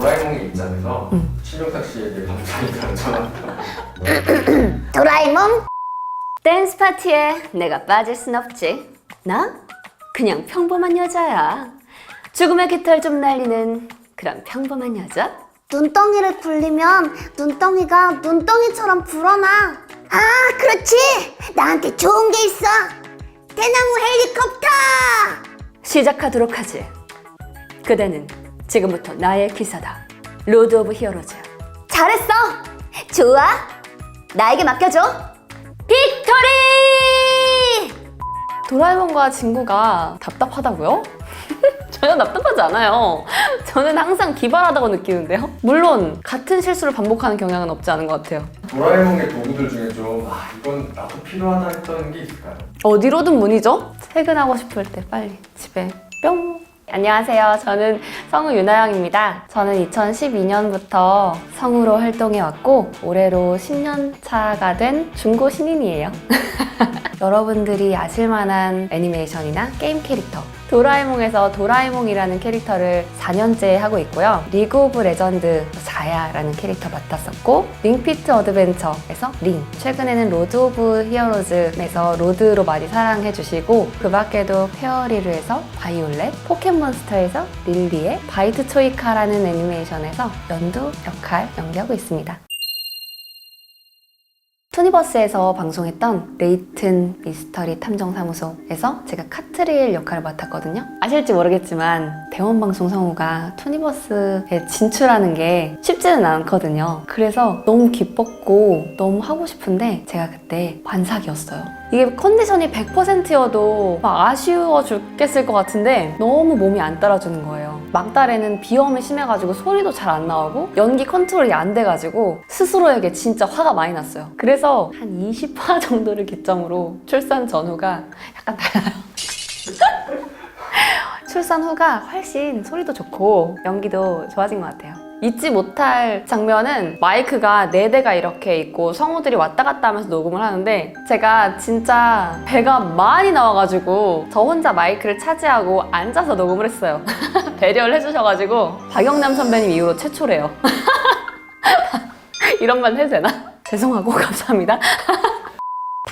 도라에몽의 입장에서 음. 신용탁 씨에게 감사히 전화 도라에몽? 댄스 파티에 내가 빠질 순 없지. 나? 그냥 평범한 여자야. 죽음의 깃털 좀 날리는 그런 평범한 여자? 눈덩이를 굴리면 눈덩이가 눈덩이처럼 불어나. 아, 그렇지. 나한테 좋은 게 있어. 대나무 헬리콥터. 시작하도록 하지. 그대는 지금부터 나의 기사다. 로드 오브 히어로즈. 잘했어. 좋아. 나에게 맡겨줘. 빅토리! 도라에몽과 친구가 답답하다고요? 전혀 답답하지 않아요. 저는 항상 기발하다고 느끼는데요. 물론 같은 실수를 반복하는 경향은 없지 않은 것 같아요. 도라에몽의 도구들 중에 좀 아, 이건 나도 필요하다 했던 게 있을까요? 어디로든 문이죠? 퇴근하고 싶을 때 빨리 집에 뿅! 안녕하세요. 저는 성우 윤아영입니다. 저는 2012년부터 성우로 활동해 왔고 올해로 10년 차가 된 중고 신인이에요. 여러분들이 아실 만한 애니메이션이나 게임 캐릭터 도라에몽에서 도라에몽이라는 캐릭터를 4년째 하고 있고요. 리그 오브 레전드 자야라는 캐릭터 맡았었고 링피트 어드벤처에서 링 최근에는 로드 오브 히어로즈에서 로드로 많이 사랑해 주시고 그 밖에도 페어리루에서 바이올렛 포켓몬스터에서 릴리의 바이트 초이카라는 애니메이션에서 연두 역할 연기하고 있습니다. 투니버스에서 방송했던 레이튼 미스터리 탐정사무소에서 제가 카트릴 역할을 맡았거든요. 아실지 모르겠지만 대원방송 성우가 투니버스에 진출하는 게 쉽지는 않거든요. 그래서 너무 기뻤고 너무 하고 싶은데 제가 그때 반삭이었어요. 이게 컨디션이 100%여도 막 아쉬워 죽겠을 것 같은데 너무 몸이 안 따라주는 거예요. 막달에는 비염이 심해가지고 소리도 잘 안 나오고 연기 컨트롤이 안 돼가지고 스스로에게 진짜 화가 많이 났어요. 그래서 한 20화 정도를 기점으로 출산 전후가 약간 달라요. 출산 후가 훨씬 소리도 좋고 연기도 좋아진 것 같아요. 잊지 못할 장면은 마이크가 네 대가 이렇게 있고 성우들이 왔다 갔다 하면서 녹음을 하는데 제가 진짜 배가 많이 나와가지고 저 혼자 마이크를 차지하고 앉아서 녹음을 했어요. 배려를 해주셔가지고 박영남 선배님 이후로 최초래요. 이런 말 해도 되나? 죄송하고 감사합니다.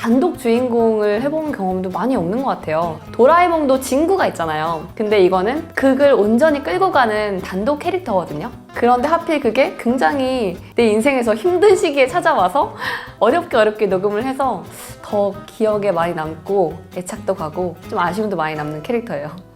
단독 주인공을 해본 경험도 많이 없는 것 같아요. 도라에몽도 친구가 있잖아요. 근데 이거는 극을 온전히 끌고 가는 단독 캐릭터거든요. 그런데 하필 그게 굉장히 내 인생에서 힘든 시기에 찾아와서 어렵게 어렵게 녹음을 해서 더 기억에 많이 남고 애착도 가고 좀 아쉬움도 많이 남는 캐릭터예요.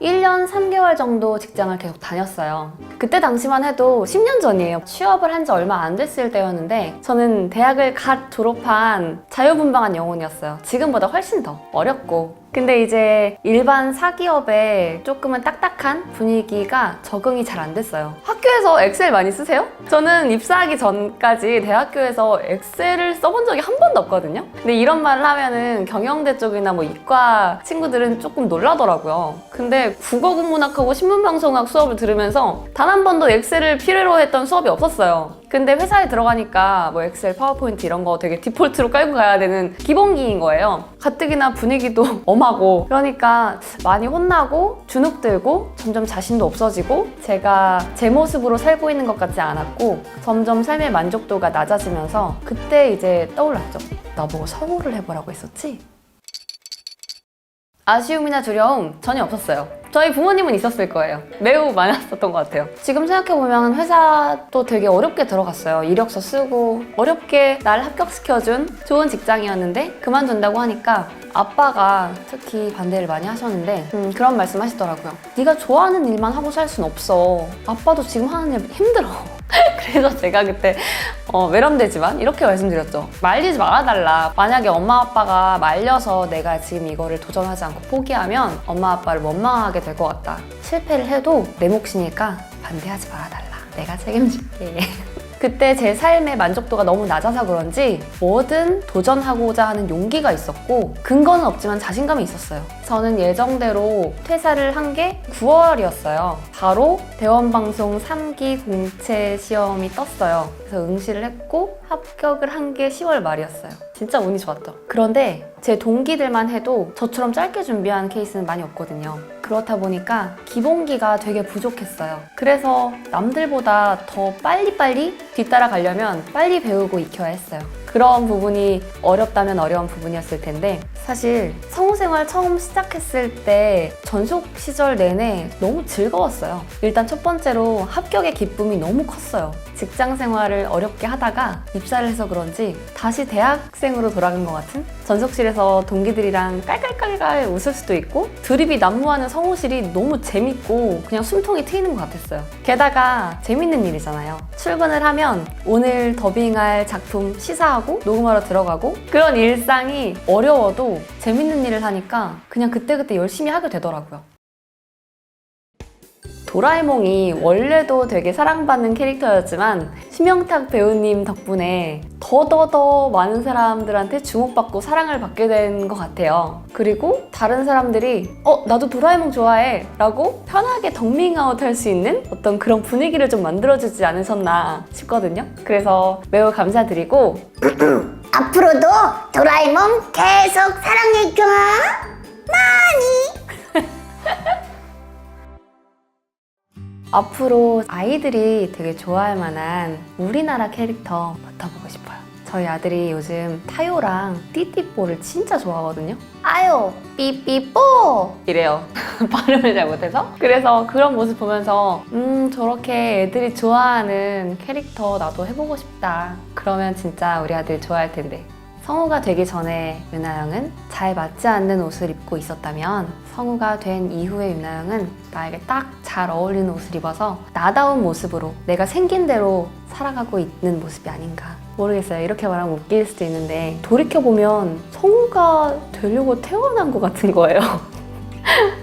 1년 3개월 정도 직장을 계속 다녔어요. 그때 당시만 해도 10년 전이에요. 취업을 한 지 얼마 안 됐을 때였는데 저는 대학을 갓 졸업한 자유분방한 영혼이었어요. 지금보다 훨씬 더 어렵고 근데 이제 일반 사기업에 조금은 딱딱한 분위기가 적응이 잘 안 됐어요. 학교에서 엑셀 많이 쓰세요? 저는 입사하기 전까지 대학교에서 엑셀을 써본 적이 한 번도 없거든요. 근데 이런 말을 하면은 경영대 쪽이나 뭐 이과 친구들은 조금 놀라더라고요. 근데 국어국문학하고 신문방송학 수업을 들으면서 단 한 번도 엑셀을 필요로 했던 수업이 없었어요. 근데 회사에 들어가니까 뭐 엑셀, 파워포인트 이런 거 되게 디폴트로 깔고 가야 되는 기본기인 거예요. 가뜩이나 분위기도 엄하고 그러니까 많이 혼나고 주눅 들고 점점 자신도 없어지고 제가 제 모습으로 살고 있는 것 같지 않았고 점점 삶의 만족도가 낮아지면서 그때 이제 떠올랐죠. 나보고 성우를 해보라고 했었지? 아쉬움이나 두려움 전혀 없었어요. 저희 부모님은 있었을 거예요. 매우 많았었던 것 같아요. 지금 생각해보면 회사도 되게 어렵게 들어갔어요. 이력서 쓰고 어렵게 날 합격시켜준 좋은 직장이었는데 그만둔다고 하니까 아빠가 특히 반대를 많이 하셨는데 음, 그런 말씀 하시더라고요. 네가 좋아하는 일만 하고 살 순 없어. 아빠도 지금 하는 일 힘들어. 그래서 제가 그때 어, 외람되지만 이렇게 말씀드렸죠. 말리지 말아달라. 만약에 엄마 아빠가 말려서 내가 지금 이거를 도전하지 않고 포기하면 엄마 아빠를 원망하게 될 것 같다. 실패를 해도 내 몫이니까 반대하지 말아달라. 내가 책임질게. 그때 제 삶의 만족도가 너무 낮아서 그런지 뭐든 도전하고자 하는 용기가 있었고 근거는 없지만 자신감이 있었어요. 저는 예정대로 퇴사를 한 게 9월이었어요. 바로 대원방송 3기 공채 시험이 떴어요. 그래서 응시를 했고 합격을 한 게 10월 말이었어요. 진짜 운이 좋았죠. 그런데 제 동기들만 해도 저처럼 짧게 준비한 케이스는 많이 없거든요. 그렇다 보니까 기본기가 되게 부족했어요. 그래서 남들보다 더 빨리빨리 뒤따라가려면 빨리 배우고 익혀야 했어요. 그런 부분이 어렵다면 어려운 부분이었을 텐데 사실 성우생활 처음 시작했을 때 전속 시절 내내 너무 즐거웠어요. 일단 첫 번째로 합격의 기쁨이 너무 컸어요. 직장 생활을 어렵게 하다가 입사를 해서 그런지 다시 대학생으로 돌아간 것 같은 전속실에서 동기들이랑 깔깔깔깔 웃을 수도 있고 드립이 난무하는 성우실이 너무 재밌고 그냥 숨통이 트이는 것 같았어요. 게다가 재밌는 일이잖아요. 출근을 하면 오늘 더빙할 작품 시사하고 녹음하러 들어가고 그런 일상이 어려워도 재밌는 일을 하니까 그냥 그때그때 열심히 하게 되더라고요. 도라에몽이 원래도 되게 사랑받는 캐릭터였지만 심영탁 배우님 덕분에 더더더 많은 사람들한테 주목받고 사랑을 받게 된 것 같아요. 그리고 다른 사람들이 어 나도 도라에몽 좋아해 라고 편하게 덕밍아웃 할 수 있는 어떤 그런 분위기를 좀 만들어주지 않으셨나 싶거든요. 그래서 매우 감사드리고 앞으로도 도라에몽 계속 사랑해줘. 앞으로 아이들이 되게 좋아할 만한 우리나라 캐릭터 맡아보고 싶어요. 저희 아들이 요즘 타요랑 띠띠뽀를 진짜 좋아하거든요. 아요, 삐삐뽀! 이래요. 발음을 잘 못해서. 그래서 그런 모습 보면서, 음, 저렇게 애들이 좋아하는 캐릭터 나도 해보고 싶다. 그러면 진짜 우리 아들 좋아할 텐데. 성우가 되기 전에 유나영은 잘 맞지 않는 옷을 입고 있었다면 성우가 된 이후의 유나영은 나에게 딱 잘 어울리는 옷을 입어서 나다운 모습으로 내가 생긴 대로 살아가고 있는 모습이 아닌가. 모르겠어요. 이렇게 말하면 웃길 수도 있는데 돌이켜보면 성우가 되려고 태어난 것 같은 거예요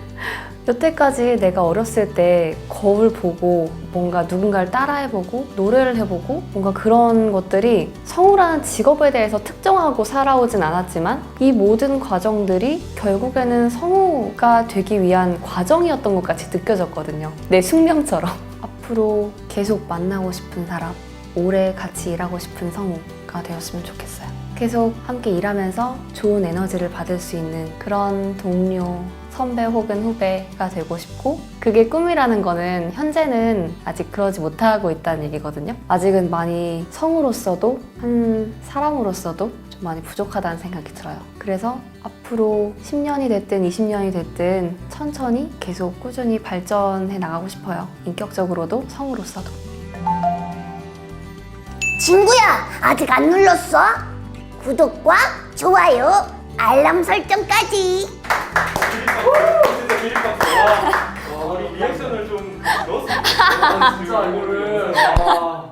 여태까지 내가 어렸을 때 거울 보고 뭔가 누군가를 따라해보고 노래를 해보고 뭔가 그런 것들이 성우라는 직업에 대해서 특정하고 살아오진 않았지만 이 모든 과정들이 결국에는 성우가 되기 위한 과정이었던 것 같이 느껴졌거든요. 내 숙명처럼. 앞으로 계속 만나고 싶은 사람, 오래 같이 일하고 싶은 성우가 되었으면 좋겠어요. 계속 함께 일하면서 좋은 에너지를 받을 수 있는 그런 동료, 선배 혹은 후배가 되고 싶고 그게 꿈이라는 거는 현재는 아직 그러지 못하고 있다는 얘기거든요. 아직은 많이 성우로서도 한 사람으로서도 좀 많이 부족하다는 생각이 들어요. 그래서 앞으로 10년이 됐든 20년이 됐든 천천히 계속 꾸준히 발전해 나가고 싶어요. 인격적으로도 성우로서도. 친구야, 아직 안 눌렀어? 구독과 좋아요, 알람 설정까지. 진짜 기립박수. 와, 우리 리액션을 좀 넣었으면. 진짜 이거를. 와.